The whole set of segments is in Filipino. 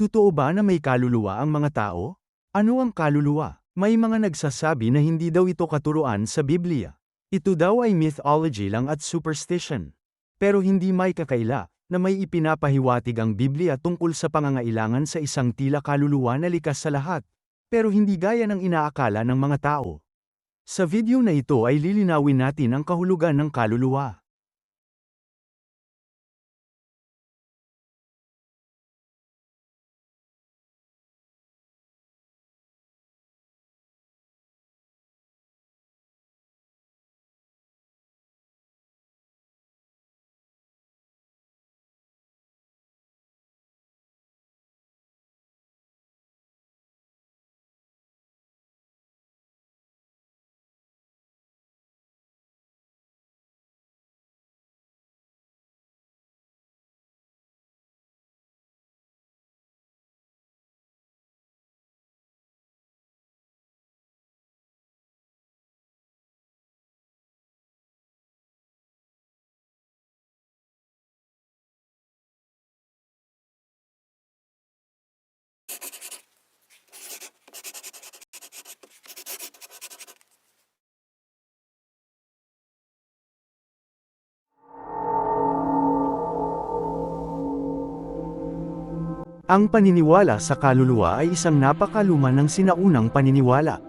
Totoo ba na may kaluluwa ang mga tao? Ano ang kaluluwa? May mga nagsasabi na hindi daw ito katuruan sa Biblia. Ito daw ay mythology lang at superstition. Pero hindi may kakaila, na may ipinapahiwatig ang Biblia tungkol sa pangangailangan sa isang tila kaluluwa na likas sa lahat. Pero hindi gaya ng inaakala ng mga tao. Sa video na ito ay lilinawin natin ang kahulugan ng kaluluwa. Ang paniniwala sa kaluluwa ay isang napakaluma ng sinaunang paniniwala.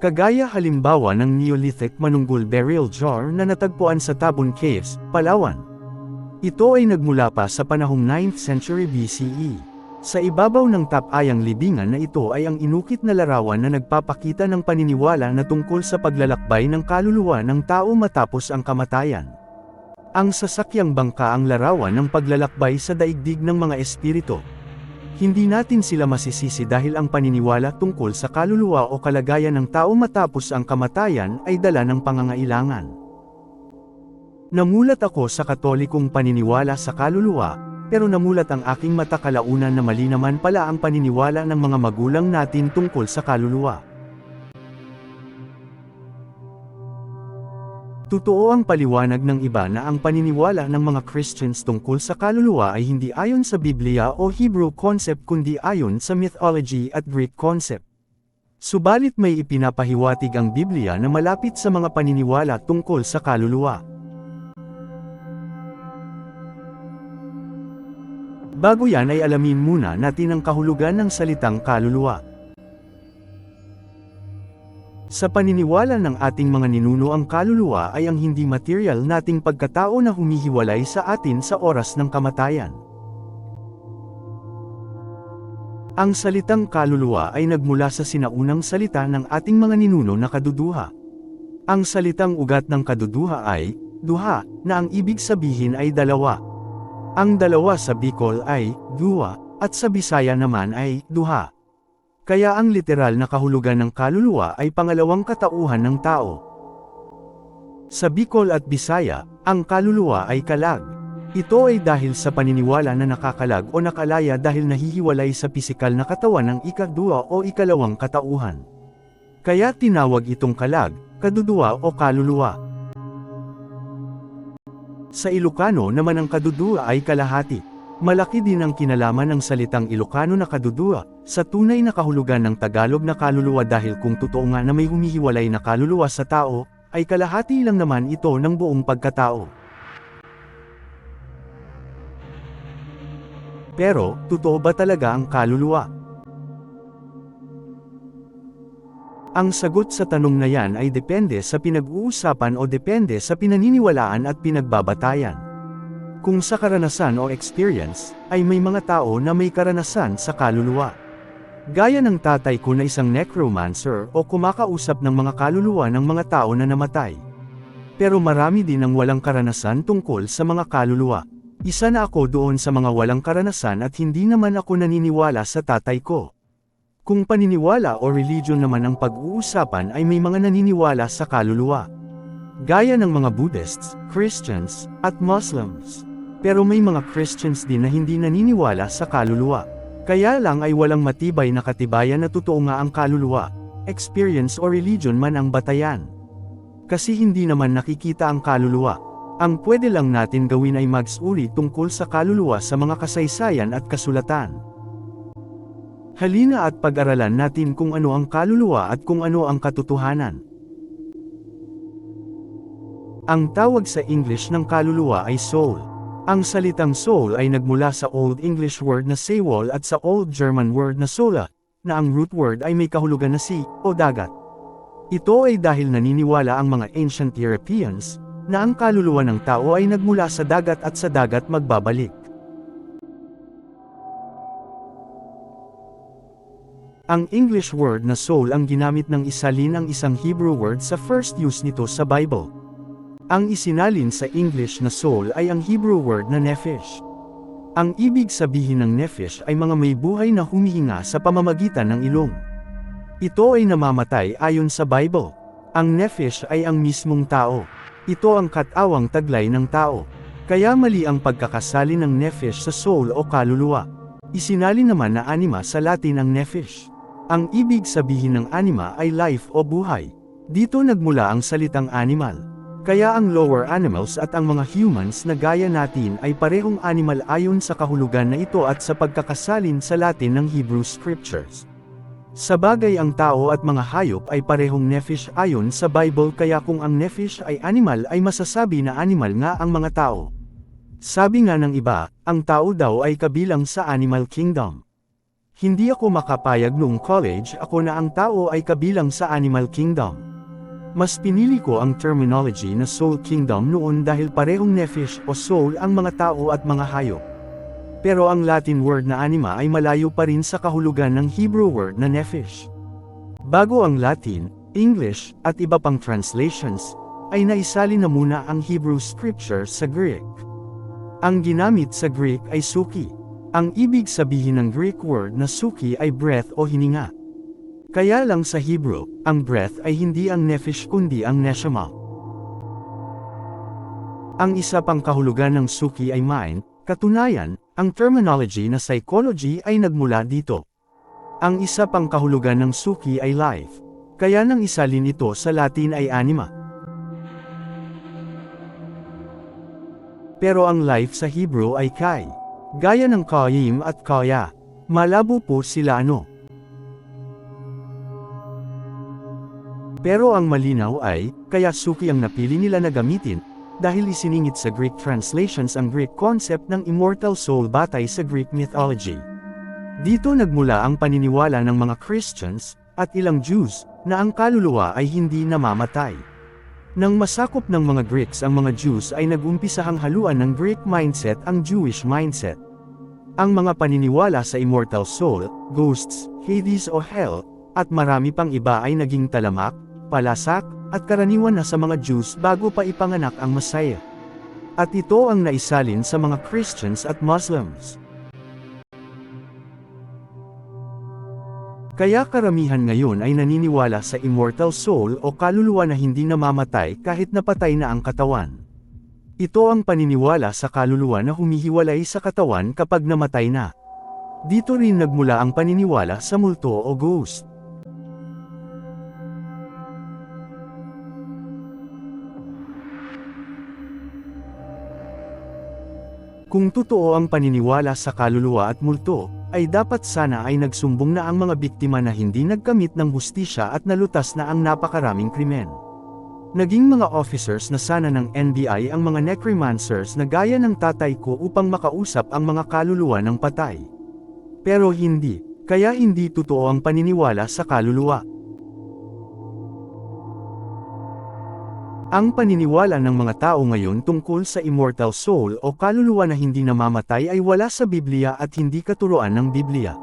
Kagaya halimbawa ng Neolithic manunggul burial jar na natagpuan sa Tabon Caves, Palawan. Ito ay nagmula pa sa panahong 9th century BCE. Sa ibabaw ng tapayang libingan na ito ay ang inukit na larawan na nagpapakita ng paniniwala na tungkol sa paglalakbay ng kaluluwa ng tao matapos ang kamatayan. Ang sasakyang bangka ang larawan ng paglalakbay sa daigdig ng mga espiritu. Hindi natin sila masisisi dahil ang paniniwala tungkol sa kaluluwa o kalagayan ng tao matapos ang kamatayan ay dala ng pangangailangan. Namulat ako sa katolikong paniniwala sa kaluluwa, pero namulat ang aking mata kalaunan na mali naman pala ang paniniwala ng mga magulang natin tungkol sa kaluluwa. Totoo ang paliwanag ng iba na ang paniniwala ng mga Christians tungkol sa kaluluwa ay hindi ayon sa Biblia o Hebrew concept kundi ayon sa mythology at Greek concept. Subalit may ipinapahiwatig ang Biblia na malapit sa mga paniniwala tungkol sa kaluluwa. Bago yan ay alamin muna natin ang kahulugan ng salitang kaluluwa. Sa paniniwala ng ating mga ninuno ang kaluluwa ay ang hindi material nating pagkatao na humihiwalay sa atin sa oras ng kamatayan. Ang salitang kaluluwa ay nagmula sa sinaunang salita ng ating mga ninuno na kaduduha. Ang salitang ugat ng kaduduha ay, duha, na ang ibig sabihin ay dalawa. Ang dalawa sa Bicol ay, duwa, at sa Bisaya naman ay, duha. Kaya ang literal na kahulugan ng kaluluwa ay pangalawang katauhan ng tao. Sa Bicol at Bisaya, ang kaluluwa ay kalag. Ito ay dahil sa paniniwala na nakakalag o nakalaya dahil nahihiwalay sa pisikal na katawan ng ikadua o ikalawang katauhan. Kaya tinawag itong kalag, kaduduwa o kaluluwa. Sa Ilocano naman ang kaduduwa ay kalahati. Malaki din ang kinalaman ng salitang Ilocano na kadudua, sa tunay na kahulugan ng Tagalog na kaluluwa dahil kung totoo nga na may humihiwalay na kaluluwa sa tao, ay kalahati lang naman ito ng buong pagkatao. Pero, totoo ba talaga ang kaluluwa? Ang sagot sa tanong na yan ay depende sa pinag-uusapan o depende sa pinaniniwalaan at pinagbabatayan. Kung sa karanasan o experience, ay may mga tao na may karanasan sa kaluluwa. Gaya ng tatay ko na isang necromancer o kumakausap ng mga kaluluwa ng mga tao na namatay. Pero marami din ang walang karanasan tungkol sa mga kaluluwa. Isa na ako doon sa mga walang karanasan at hindi naman ako naniniwala sa tatay ko. Kung paniniwala o religion naman ang pag-uusapan ay may mga naniniwala sa kaluluwa. Gaya ng mga Buddhists, Christians, at Muslims. Pero may mga Christians din na hindi naniniwala sa kaluluwa. Kaya lang ay walang matibay na katibayan na totoo nga ang kaluluwa, experience o religion man ang batayan. Kasi hindi naman nakikita ang kaluluwa. Ang pwede lang natin gawin ay magsuri tungkol sa kaluluwa sa mga kasaysayan at kasulatan. Halina at pag-aralan natin kung ano ang kaluluwa at kung ano ang katotohanan. Ang tawag sa English ng kaluluwa ay soul. Ang salitang soul ay nagmula sa Old English word na sewol at sa Old German word na sola, na ang root word ay may kahulugan na sea, o dagat. Ito ay dahil naniniwala ang mga ancient Europeans, na ang kaluluwa ng tao ay nagmula sa dagat at sa dagat magbabalik. Ang English word na soul ang ginamit ng isalin ang isang Hebrew word sa first use nito sa Bible. Ang isinalin sa English na soul ay ang Hebrew word na nephesh. Ang ibig sabihin ng nephesh ay mga may buhay na humihinga sa pamamagitan ng ilong. Ito ay namamatay ayon sa Bible. Ang nephesh ay ang mismong tao. Ito ang katawang taglay ng tao. Kaya mali ang pagkakasali ng nephesh sa soul o kaluluwa. Isinali naman na anima sa Latin ang nephesh. Ang ibig sabihin ng anima ay life o buhay. Dito nagmula ang salitang animal. Kaya ang lower animals at ang mga humans na gaya natin ay parehong animal ayon sa kahulugan na ito at sa pagkakasalin sa Latin ng Hebrew Scriptures. Sa bagay ang tao at mga hayop ay parehong nephesh ayon sa Bible kaya kung ang nephesh ay animal ay masasabi na animal nga ang mga tao. Sabi nga ng iba, ang tao daw ay kabilang sa animal kingdom. Hindi ako makapayag noong college ako na ang tao ay kabilang sa animal kingdom. Mas pinili ko ang terminology na soul kingdom noon dahil parehong nephesh o soul ang mga tao at mga hayop. Pero ang Latin word na anima ay malayo pa rin sa kahulugan ng Hebrew word na nephesh. Bago ang Latin, English, at iba pang translations, ay naisali na muna ang Hebrew scripture sa Greek. Ang ginamit sa Greek ay suki. Ang ibig sabihin ng Greek word na suki ay breath o hininga. Kaya lang sa Hebrew, ang breath ay hindi ang nephesh kundi ang neshama. Ang isa pang kahulugan ng suki ay mind, katunayan, ang terminology na psychology ay nagmula dito. Ang isa pang kahulugan ng suki ay life, kaya nang isalin ito sa Latin ay anima. Pero ang life sa Hebrew ay kai. Gaya ng kayim at kaya. Malabo po sila ano. Pero ang malinaw ay, kaya suki ang napili nila na gamitin, dahil isiningit sa Greek translations ang Greek concept ng immortal soul batay sa Greek mythology. Dito nagmula ang paniniwala ng mga Christians, at ilang Jews, na ang kaluluwa ay hindi namamatay. Nang masakop ng mga Greeks ang mga Jews ay nagumpisahang haluan ng Greek mindset ang Jewish mindset. Ang mga paniniwala sa immortal soul, ghosts, Hades o hell, at marami pang iba ay naging talamak, palasak, at karaniwan na sa mga Jews bago pa ipanganak ang Messiah. At ito ang naisalin sa mga Christians at Muslims. Kaya karamihan ngayon ay naniniwala sa immortal soul o kaluluwa na hindi namamatay kahit napatay na ang katawan. Ito ang paniniwala sa kaluluwa na humihiwalay sa katawan kapag namatay na. Dito rin nagmula ang paniniwala sa multo o ghost. Kung totoo ang paniniwala sa kaluluwa at multo, ay dapat sana ay nagsumbong na ang mga biktima na hindi nagkamit ng hustisya at nalutas na ang napakaraming krimen. Naging mga officers na sana ng NBI ang mga necromancers na gaya ng tatay ko upang makausap ang mga kaluluwa ng patay. Pero hindi, kaya hindi totoo ang paniniwala sa kaluluwa. Ang paniniwala ng mga tao ngayon tungkol sa immortal soul o kaluluwa na hindi namamatay ay wala sa Biblia at hindi katuruan ng Biblia.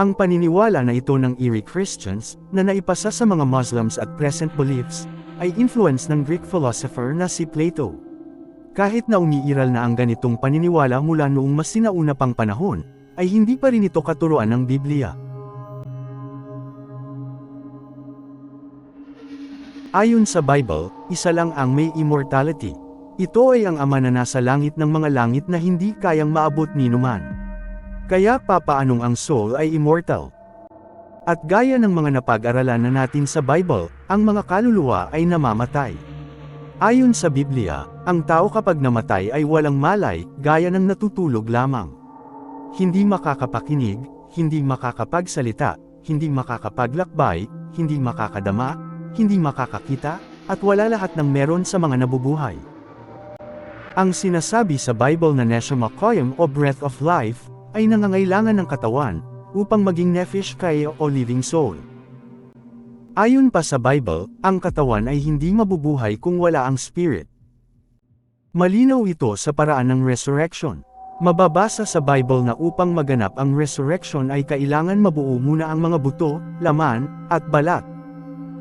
Ang paniniwala na ito ng Erie Christians, na naipasa sa mga Muslims at present beliefs, ay influence ng Greek philosopher na si Plato. Kahit na umiiral na ang ganitong paniniwala mula noong mas sinauna pang panahon, ay hindi pa rin ito katuruan ng Biblia. Ayon sa Bible, isa lang ang may immortality. Ito ay ang ama na nasa langit ng mga langit na hindi kayang maabot ni numan. Kaya papaanong ang soul ay immortal. At gaya ng mga napag-aralan na natin sa Bible, ang mga kaluluwa ay namamatay. Ayon sa Biblia, ang tao kapag namatay ay walang malay, gaya ng natutulog lamang. Hindi makakapakinig, hindi makakapagsalita, hindi makakapaglakbay, hindi makakadama, hindi makakakita, at wala lahat ng meron sa mga nabubuhay. Ang sinasabi sa Bible na Neshama Koyam o Breath of Life, ay nangangailangan ng katawan, upang maging nefesh kaya o living soul. Ayon pa sa Bible, ang katawan ay hindi mabubuhay kung wala ang spirit. Malinaw ito sa paraan ng resurrection. Mababasa sa Bible na upang maganap ang resurrection ay kailangan mabuo muna ang mga buto, laman, at balat.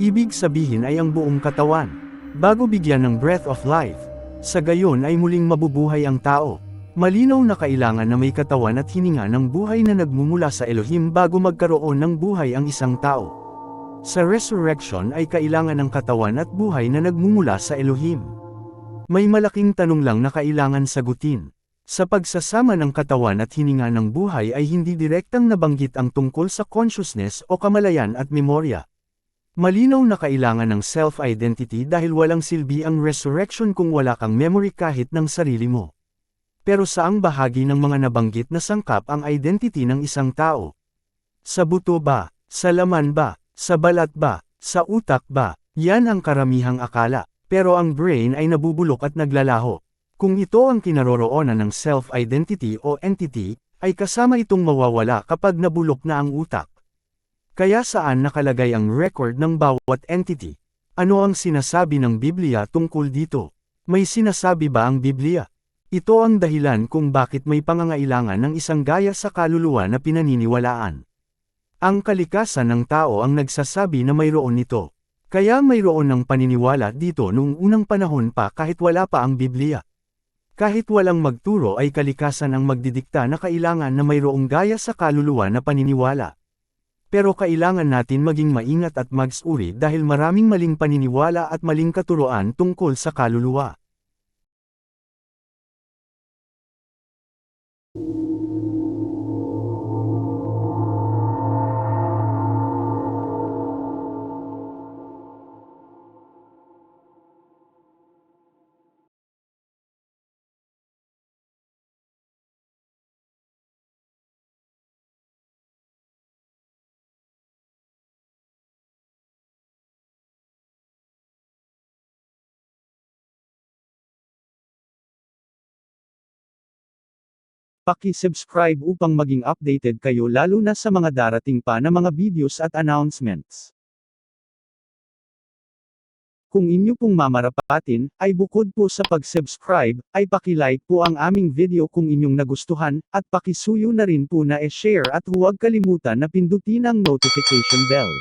Ibig sabihin ay ang buong katawan. Bago bigyan ng breath of life, sa gayon ay muling mabubuhay ang tao. Malinaw na kailangan na may katawan at hininga ng buhay na nagmumula sa Elohim bago magkaroon ng buhay ang isang tao. Sa resurrection ay kailangan ng katawan at buhay na nagmumula sa Elohim. May malaking tanong lang na kailangan sagutin. Sa pagsasama ng katawan at hininga ng buhay ay hindi direktang nabanggit ang tungkol sa consciousness o kamalayan at memorya. Malinaw na kailangan ng self-identity dahil walang silbi ang resurrection kung wala kang memory kahit ng sarili mo. Pero saang bahagi ng mga nabanggit na sangkap ang identity ng isang tao? Sa buto ba? Sa laman ba? Sa balat ba? Sa utak ba? Yan ang karamihang akala. Pero ang brain ay nabubulok at naglalaho. Kung ito ang kinaroroonan ng self-identity o entity, ay kasama itong mawawala kapag nabulok na ang utak. Kaya saan nakalagay ang record ng bawat entity? Ano ang sinasabi ng Biblia tungkol dito? May sinasabi ba ang Biblia? Ito ang dahilan kung bakit may pangangailangan ng isang gaya sa kaluluwa na pinaniniwalaan. Ang kalikasan ng tao ang nagsasabi na mayroon nito. Kaya mayroon ng paniniwala dito noong unang panahon pa kahit wala pa ang Biblia. Kahit walang magturo ay kalikasan ang magdidikta na kailangan na mayroong gaya sa kaluluwa na paniniwala. Pero kailangan natin maging maingat at magsuri dahil maraming maling paniniwala at maling katuroan tungkol sa kaluluwa. Paki-subscribe upang maging updated kayo lalo na sa mga darating pa na mga videos at announcements. Kung inyo pong mamarapatin, ay bukod po sa pag-subscribe, ay paki-like po ang aming video kung inyong nagustuhan, at pakisuyo na rin po na e-share at huwag kalimutan na pindutin ang notification bell.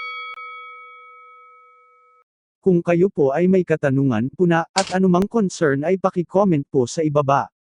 Kung kayo po ay may katanungan, puna, at anumang concern ay paki-comment po sa ibaba.